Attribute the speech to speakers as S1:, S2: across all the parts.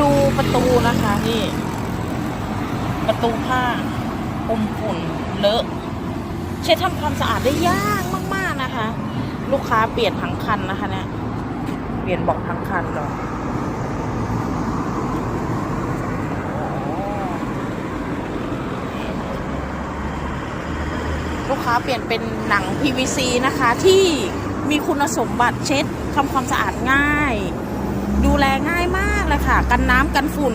S1: ดูประตูนะคะนี่ ประตูผ้าอมฝุ่นเลอะใช้ทำความสะอาดได้ยากมาก ๆนะคะ ลูกค้าเปลี่ยนทั้งคันนะคะเนี่ยเปลี่ยนบอกทั้งคันเลยลูกค้าเปลี่ยนเป็นหนัง PVC นะคะที่มีคุณสมบัติเช็ดทำความสะอาดง่าย ดูแลง่ายมาก เลยค่ะ กันน้ำกันฝุ่น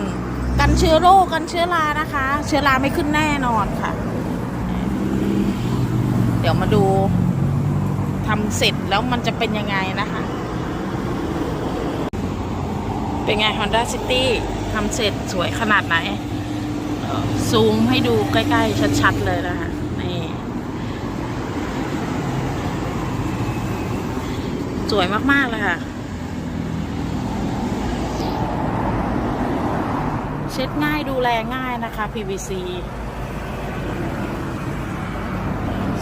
S1: กันเชื้อโรคกันเชื้อรานะคะ เชื้อราไม่ขึ้นแน่นอนค่ะ เดี๋ยวมาดูทำเสร็จแล้วมันจะเป็นยังไงนะคะ เป็นไง Honda City ทำเสร็จสวยขนาดไหน ซูมให้ดูใกล้ ๆ ชัด ๆ เลยนะคะนี่สวยมาก ๆ เลยค่ะ เช็ดง่ายดูแลง่ายนะคะ PVC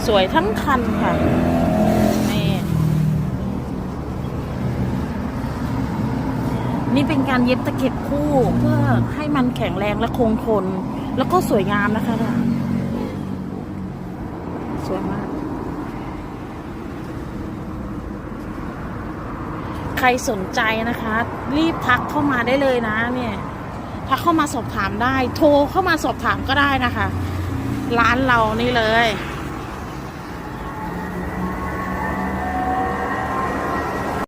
S1: สวยทั้งคันค่ะ นี่ นี่เป็นการเย็บตะเข็บคู่เพื่อให้มันแข็งแรงและคงทน แล้วก็สวยงามนะคะ สวยมาก ใครสนใจนะคะ รีบทักเข้ามาได้เลยนะเนี่ย ทักเข้ามาสอบถามได้ โทรเข้ามาสอบถามก็ได้นะคะ ร้านเรานี่เลย